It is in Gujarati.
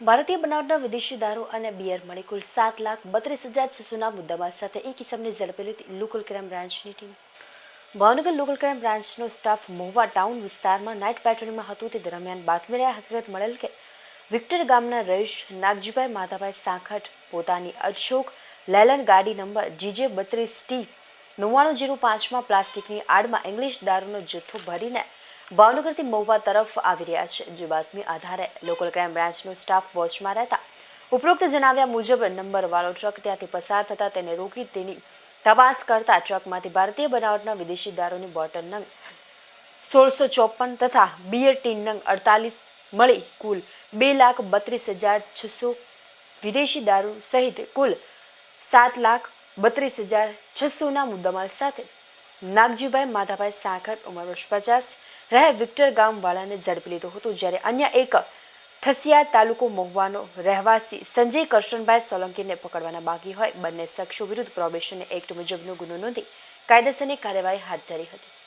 ભારતીય બનાવટના વિદેશી દારૂ અને બિયર મળી કુલ સાત લાખ બત્રીસ હજાર છસોના મુદ્દામાલ સાથે એક કિસમને ઝડપેલી હતી લોકલ ક્રાઇમ બ્રાન્ચની ટીમ. ભાવનગર લોકલ ક્રાઇમ બ્રાન્ચનો સ્ટાફ મહુવા ટાઉન વિસ્તારમાં નાઇટ પેટ્રોલિંગમાં હતું. તે દરમિયાન બાતમીરા હકીકત મળેલ કે વિક્ટર ગામના રહીશ નાગજીભાઈ માધાભાઈ સાંખટ પોતાની અશોક લેલન ગાડી નંબર જીજે બત્રીસ ટી નવ્વાણું જીરો પાંચમાં પ્લાસ્ટિકની આડમાં ઇંગ્લિશ દારૂનો જથ્થો ભરીને ભાવનગરથી મહુવા તરફ આવી રહ્યા છે. જે બાતમી આધારે લોકલ ક્રાઇમ બ્રાન્ચનો સ્ટાફ વોચમાં રહેતા ઉપરોક્ત જણાવ્યા મુજબ નંબરવાળો ટ્રક ત્યાંથી પસાર થતાં તેને રોકી તેની તપાસ કરતા ટ્રકમાંથી ભારતીય બનાવટના વિદેશી દારૂની બોટલ નંગ સોળસો ચોપન તથા બિયર ટીન નંગ અડતાલીસ મળી કુલ બે લાખ બત્રીસ હજાર છસો વિદેશી દારૂ સહિત કુલ સાત લાખ બત્રીસ હજાર છસોના મુદ્દામાલ સાથે નાગજીભાઈ માધાભાઈ સાંખટ ઉંમર વર્ષ પચાસ રહે વિક્ટર ગામવાળાને ઝડપી લીધો હતો જ્યારે અન્ય એક ઠસિયા તાલુકો મહુવાનો રહેવાસી સંજય કરશનભાઈ સોલંકીને પકડવાના બાકી હોય. બંને શખ્સો વિરુદ્ધ પ્રોબેશન એક્ટ મુજબનો ગુનો નોંધી કાયદેસરની કાર્યવાહી હાથ ધરી હતી.